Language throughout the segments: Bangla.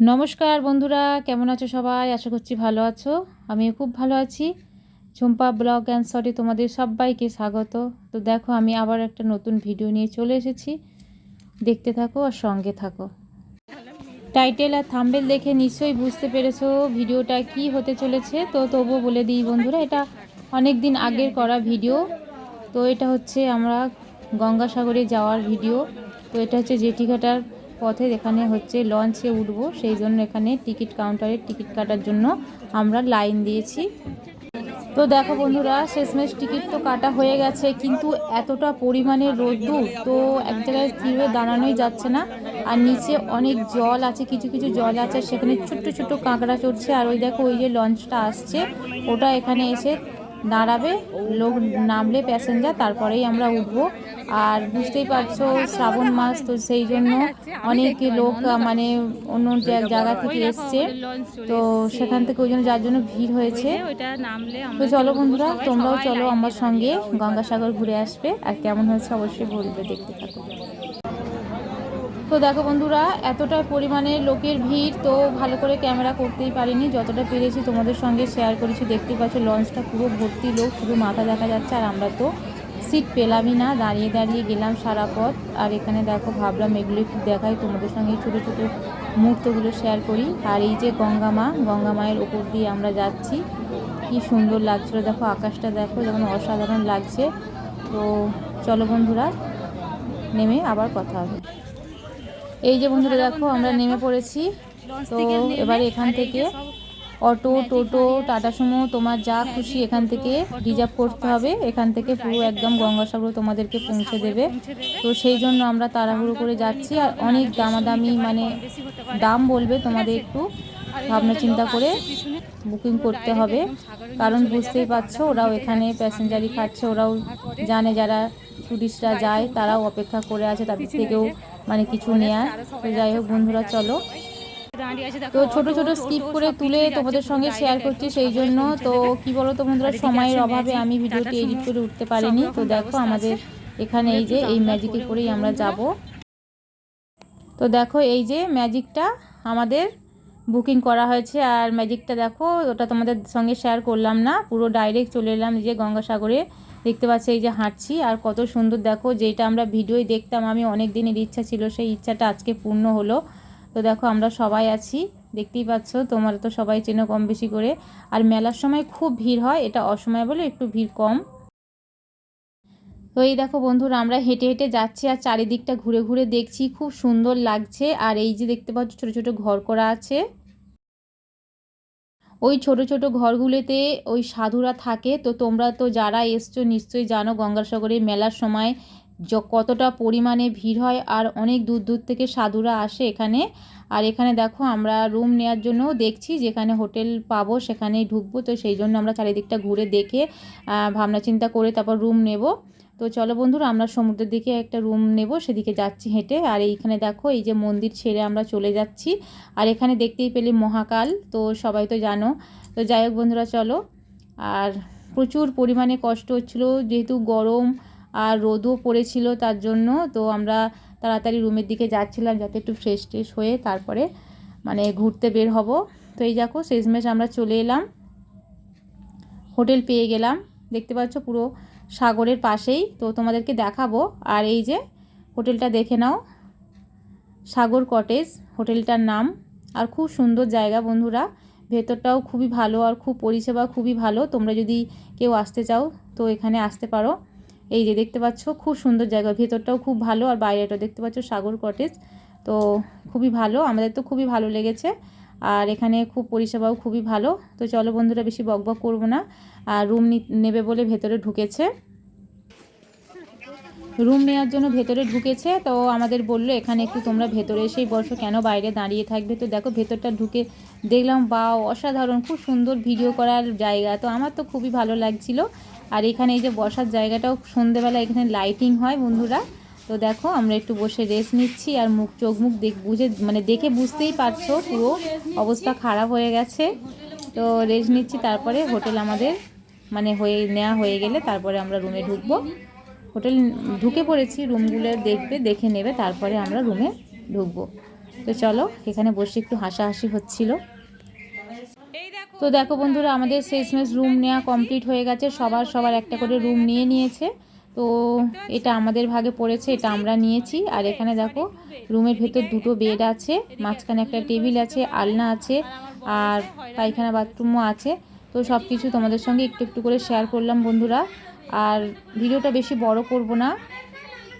নমস্কার বন্ধুরা, কেমন আছো সবাই? আশা করছি ভালো আছো। আমিও খুব ভালো আছি। ঝুম্পা ব্লগ অ্যান্ড সরি তোমাদের সবাইকে স্বাগত। তো দেখো, আমি আবার একটা নতুন ভিডিও নিয়ে চলে এসেছি। দেখতে থাকো আর সঙ্গে থাকো। টাইটেল আর থাম্বেল দেখে নিশ্চয়ই বুঝতে পেরেছ ভিডিওটা কি হতে চলেছে। তো তবুও বলে দিই বন্ধুরা, এটা অনেক দিন আগের করা ভিডিও তো এটা হচ্ছে আমরা গঙ্গাসাগরে যাওয়ার ভিডিও তো এটা হচ্ছে জেঠিঘাটার পথে এখানে হচ্ছে লঞ্চে উঠব, সেই জন্য এখানে টিকিট কাউন্টারে টিকিট কাটার জন্য আমরা লাইন দিয়েছি। তো দেখো বন্ধুরা, শেষমেশ টিকিট তো কাটা হয়ে গেছে, কিন্তু এতটা পরিমাণে রোদ্দুর তো এক জায়গায় স্থির হয়ে দাঁড়ানোই যাচ্ছে না। আর নিচে অনেক জল আছে, কিছু কিছু জল আছে সেখানে ছোট্ট ছোট্ট কাঁকড়া চড়ছে। আর ওই দেখো, ওই যে লঞ্চটা আসছে, ওটা এখানে এসে দাঁড়াবে, লোক নামলে প্যাসেঞ্জার তারপরেই আমরা উঠবো। আর বুঝতেই পারছ, শ্রাবণ মাস, তো সেই জন্য অনেক লোক মানে অন্য জায়গা থেকে এসছে। তো সেখান থেকে ওই জন্য যার জন্য ভিড় হয়েছে। তো চলো বন্ধুরা, তোমরাও চলো আমার সঙ্গে গঙ্গাসাগর ঘুরে আসবে। আর কেমন হয়েছে অবশ্যই বলবে, দেখতে থাকো। তো দেখো বন্ধুরা, এতটা পরিমাণে লোকের ভিড়, তো ভালো করে ক্যামেরা করতেই পারিনি। যতটা পেরেছি তোমাদের সঙ্গে শেয়ার করেছি। দেখতেই পাচ্ছ লঞ্চটা পুরো ভর্তি লোক, শুধু মাথা দেখা যাচ্ছে, আর আমরা তো সিট পেলামই না। দাঁড়িয়ে দাঁড়িয়ে গেলাম সারা পথ। আর এখানে দেখো, ভাবলাম এগুলো একটু দেখাই, তোমাদের সঙ্গে ছোটো ছোটো মুহূর্তগুলো শেয়ার করি। আর এই যে গঙ্গা মা, গঙ্গা মায়ের ওপর দিয়ে আমরা যাচ্ছি। কি সুন্দর লাগছিল, দেখো আকাশটা দেখো, যেমন অসাধারণ লাগছে। তো চলো বন্ধুরা, নেমে আবার কথা হবে। এই যে বন্ধুরা দেখো আমরা নেমে পড়েছি। তো এবারে এখান থেকে অটো টোটো টাটা সুমো তোমার যা খুশি এখান থেকে রিজার্ভ করতে হবে। এখান থেকে পুরো একদম গঙ্গাসাগর তোমাদেরকে পৌঁছে দেবে। তো সেই জন্য আমরা তাড়াহুড়ো করে যাচ্ছি। আর অনেক দামাদামি মানে দাম বলবে তোমাদের একটু। ভাবনা চিন্তা করে বুকিং করতে হবে। কারণ বুঝতেই পারছ ওরাও এখানে প্যাসেঞ্জারই খাচ্ছে ওরাও জানে যারা টুরিস্টরা যায় তারাও অপেক্ষা করে আছে তাদের থেকেও মানে কিছু নেয়ার। তো যাই হোক, বন্ধুরা, চলো। তো ছোট ছোট স্কিপ করে তুলে তোমাদের সঙ্গে শেয়ার করছি সেই জন্য। তো কি বলো তো বন্ধুরা, সময়ের অভাবে আমি ভিডিওটি এডিট করে উঠতে পারিনি। তো দেখো আমাদের এখানে এই যে, এই ম্যাজিকে করেই আমরা যাব। তো দেখো এই যে ম্যাজিকটা আমাদের বুকিং করা হয়েছে। আর ম্যাজিকটা দেখো, ওটা তোমাদের সঙ্গে শেয়ার করলাম না। পুরো ডাইরেক্ট চলে এলাম যে গঙ্গাসাগরে। দেখতে পাচ্ছি এই যে হাঁটছি, আর কত সুন্দর দেখো যেটা আমরা ভিডিওই দেখতাম, আমি অনেক দিনের ইচ্ছা ছিল, সেই ইচ্ছাটা আজকে পূর্ণ হলো। তো দেখো আমরা সবাই আছি, দেখতেই পাচ্ছ তোমরা তো সবাই চেনো কম বেশি করে। আর মেলার সময় খুব ভিড় হয়, এটা অসময় বলে একটু ভিড় কম। তো এই দেখো বন্ধুরা, আমরা হেঁটে হেঁটে যাচ্ছি আর চারিদিকটা ঘুরে ঘুরে দেখছি, খুব সুন্দর লাগছে। আর এই যে দেখতে পাচ্ছ ছোটো ছোটো ঘর করা আছে। ওই ছোট ছোট ঘরগুলোতে ওই সাধুরা থাকে। তো তোমরা তো যারা এসছো নিশ্চয়ই জানো গঙ্গাসাগরে মেলার সময় য, কতটা পরিমাণে ভিড় হয় আর অনেক দূর দূর থেকে সাধুরা আসে এখানে। আর এখানে দেখো আমরা রুম নেওয়ার জন্য দেখছি, যেখানে হোটেল পাবো সেখানেই ঢুকবো। তো সেই জন্য আমরা চারিদিকটা ঘুরে দেখে ভাবনা চিন্তা করে তারপর রুম নেব। তো চলো বন্ধুরা, আমরা সমুদ্রের দিকে একটা রুম নেব, সেদিকে যাচ্ছি হেঁটে। আর এইখানে দেখো, এই যে মন্দির ছেড়ে আমরা চলে যাচ্ছি। আর এখানে দেখতেই পেলে মহাকাল, তো সবাই তো জানো। তো যাই হোক বন্ধুরা, চলো। আর প্রচুর পরিমাণে কষ্ট হচ্ছিল, যেহেতু গরম আর রোদও পড়েছিল তার জন্য। তো আমরা তাড়াতাড়ি রুমের দিকে যাচ্ছিলাম, যাতে একটু ফ্রেশ ট্রেশ হয়ে তারপরে মানে ঘুরতে বের হব। তো এই দেখো, শেষমেশ আমরা চলে এলাম। হোটেল পেয়ে গেলাম। দেখতে পাচ্ছ পুরো সাগরের পাশেই। তো তোমাদেরকে দেখাবো। আর এই যে, হোটেলটা দেখে নাও। সাগর কটেজ, হোটেলটার নাম। আর খুব সুন্দর জায়গা বন্ধুরা। ভেতরটাও খুবই ভালো আর খুব পরিষেবা খুবই ভালো। তোমরা যদি কেউ আসতে চাও, তো এখানে আসতে পারো। এই যে দেখতে পাচ্ছ, খুব সুন্দর জায়গা। ভেতরটাও খুব ভালো আর বাইরেটাও দেখতে পাচ্ছ, সাগর কটেজ। তো খুবই ভালো। আমাদের তো খুবই ভালো লেগেছে। আর এখানে খুব পরিষেবাও খুবই ভালো। তো চলো বন্ধুরা, বেশি বকবক করব না। আর রুম নেবে বলে ভেতরে ঢুকেছে। রুম নেওয়ার জন্য ভেতরে ঢুকেছে। তো আমাদের বলল, এখানে একটু তোমরা ভেতরে এসেই বসো। কেন বাইরে দাঁড়িয়ে থাকবে? তো দেখো, ভেতরটা ঢুকে দেখলাম বা অসাধারণ। খুব সুন্দর ভিডিও করার জায়গা। তো আমার তো খুবই ভালো লাগছিল। আর এখানে এই যে বসার জায়গাটাও সন্ধেবেলা এখানে লাইটিং হয় বন্ধুরা। তো দেখো আমরা একটু বসে রেস্ট নিচ্ছি আর মুখ চোখ মুখ দেখ বুঝে মানে দেখে বুঝতেই পারছ পুরো অবস্থা খারাপ হয়ে গেছে। তো রেস্ট নিচ্ছি তারপরে হোটেল আমাদের মানে হয়ে নেওয়া হয়ে গেলে তারপরে আমরা রুমে ঢুকবো। হোটেল ঢুকে পড়েছি রুমগুলো দেখবে দেখে নেবে তারপরে আমরা রুমে ঢুকবো। তো চলো এখানে বসে একটু হাসাহাসি হচ্ছিল। তো দেখো বন্ধুরা আমাদের শেষমেশ রুম নেওয়া কমপ্লিট হয়ে গেছে। সবার সবার একটা করে রুম নিয়ে নিয়েছে। তো এটা আমাদের ভাগে পড়েছে, এটা আমরা নিয়েছি। আর এখানে দেখো, রুমের ভেতর দুটো বেড আছে, মাঝখানে একটা টেবিল আছে, আলনা আছে, আর পায়খানা বাথরুমও আছে। তো সব কিছু তোমাদের সঙ্গে একটু একটু করে শেয়ার করলাম বন্ধুরা। আর ভিডিওটা বেশি বড় করব না।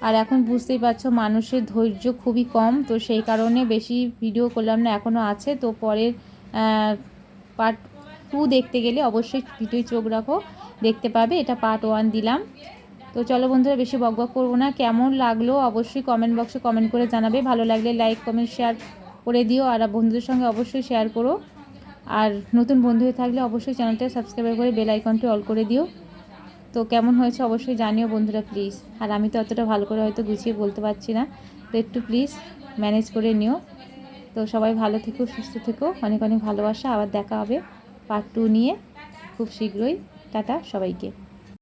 আর এখন বুঝতেই পারছ, মানুষের ধৈর্য খুবই কম, তো সেই কারণে বেশি ভিডিও করলাম না এখনও আছে। তো পরের পার্ট টু দেখতে গেলে অবশ্যই ভিডিও চোখ রাখো। দেখতে পাবে, এটা পার্ট ওয়ান দিলাম। তো চলো বন্ধুরা, বেশি বক বক করব না। কেমন লাগল অবশ্যই কমেন্ট বক্সে কমেন্ট করে জানাবে। ভালো লাগলে লাইক কমেন্ট শেয়ার করে দিও আর বন্ধুদের সঙ্গে অবশ্যই শেয়ার করো। আর নতুন বন্ধু হয়ে থাকলে অবশ্যই চ্যানেলটা সাবস্ক্রাইব করে বেল আইকনটি অল করে দিও। তো কেমন হয়েছে অবশ্যই জানিও বন্ধুরা প্লিজ আর আমি তো অতটা ভালো করে হয়তো গুছিয়ে বলতে পারছি না। তো একটু প্লিজ ম্যানেজ করে নিও। তো সবাই ভালো থেকো, সুস্থ থেকো। অনেক অনেক ভালোবাসা। আবার দেখা হবে পার্ট টু নিয়ে। খুব শীঘ্রই। টাটা সবাইকে।